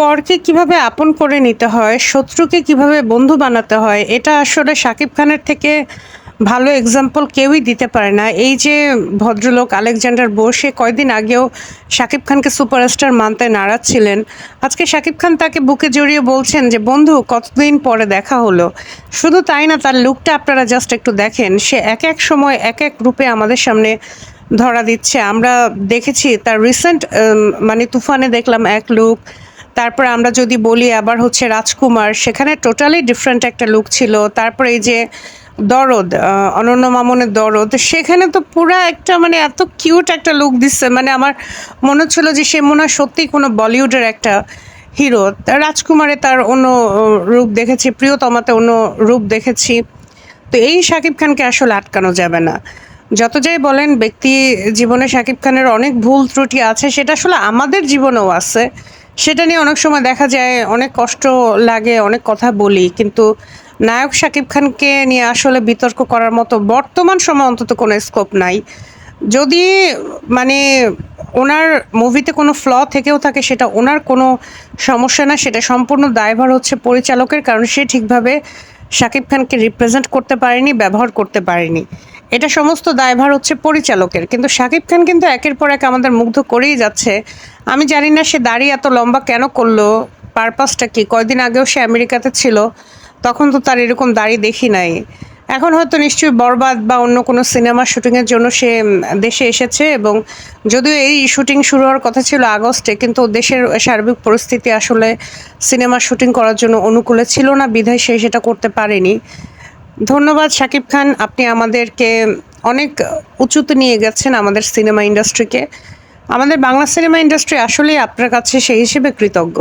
পরকে কীভাবে আপন করে নিতে হয়, শত্রুকে কীভাবে বন্ধু বানাতে হয়, এটা আসলে শাকিব খানের থেকে ভালো এক্সাম্পল কেউই দিতে পারে না। এই যে ভদ্রলোক আলেকজান্ডার বোস, সে কয়দিন আগেও শাকিব খানকে সুপারস্টার মানতে নারাজ ছিলেন। আজকে শাকিব খান তাকে বুকে জড়িয়ে বলছেন যে, বন্ধু, কতদিন পরে দেখা হলো? শুধু তাই না, তার লুকটা আপনারা জাস্ট একটু দেখেন। সে এক এক সময়, এক এক রূপে আমাদের সামনে ধরা দিচ্ছে। আমরা দেখেছি তার রিসেন্ট মানে তুফানে দেখলাম এক লুক তারপর আমরা যদি বলি আবার হচ্ছে রাজকুমার, সেখানে টোটালি ডিফারেন্ট একটা লুক ছিল। তারপরে এই যে দরদ অনন্য মামনের দরদ, সেখানে তো পুরো একটা মানে এত কিউট একটা লুক দিচ্ছে। মানে আমার মনে হচ্ছিল যে সে মনে হয় সত্যিই কোনো বলিউডের একটা হিরো রাজকুমারে তার অন্য রূপ দেখেছি, প্রিয়তমাতে অন্য রূপ দেখেছি। তো এই শাকিব খানকে আসলে আটকানো যাবে না। যত যাই বলেন, ব্যক্তি জীবনে শাকিব খানের অনেক ভুল ত্রুটি আছে, সেটা আসলে আমাদের জীবনেও আছে। সেটা নিয়ে অনেক সময় দেখা যায়, অনেক কষ্ট লাগে, অনেক কথা বলি। কিন্তু নায়ক শাকিব খানকে নিয়ে আসলে বিতর্ক করার মতো বর্তমান সময় অন্তত কোনো স্কোপ নাই। যদি মানে ওনার মুভিতে কোনো ফ্ল থেকেও থাকে, সেটা ওনার কোনো সমস্যা না, সেটা সম্পূর্ণ দায়ভার হচ্ছে পরিচালকের, কারণ সে ঠিকভাবে শাকিব খানকে রিপ্রেজেন্ট করতে পারেনি, ব্যবহার করতে পারেনি। এটা সমস্ত দায়ভার হচ্ছে পরিচালকের। কিন্তু শাকিব খান কিন্তু একের পর এক আমাদের মুগ্ধ করেই যাচ্ছে। আমি জানি না সে দাড়ি এত লম্বা কেন করল, পারপাসটা কি? কয়দিন আগেও সে আমেরিকাতে ছিল, তখন তো তার এরকম দাড়ি দেখি নাই। এখন হয়তো নিশ্চয়ই বরবাদ বা অন্য কোনো সিনেমা শুটিংয়ের জন্য সে দেশে এসেছে এবং যদিও এই শুটিং শুরু হওয়ার কথা ছিল আগস্টে, কিন্তু দেশের সার্বিক পরিস্থিতি আসলে সিনেমা শুটিং করার জন্য অনুকূলে ছিল না, বিধায় সে সেটা করতে পারেনি। ধন্যবাদ, শাকিব খান। আপনি আমাদেরকে অনেক উঁচুতে নিয়ে গেছেন আমাদের সিনেমা ইন্ডাস্ট্রিকে। আমাদের বাংলা সিনেমা ইন্ডাস্ট্রি আসলেই আপনার কাছে সেই হিসেবে কৃতজ্ঞ।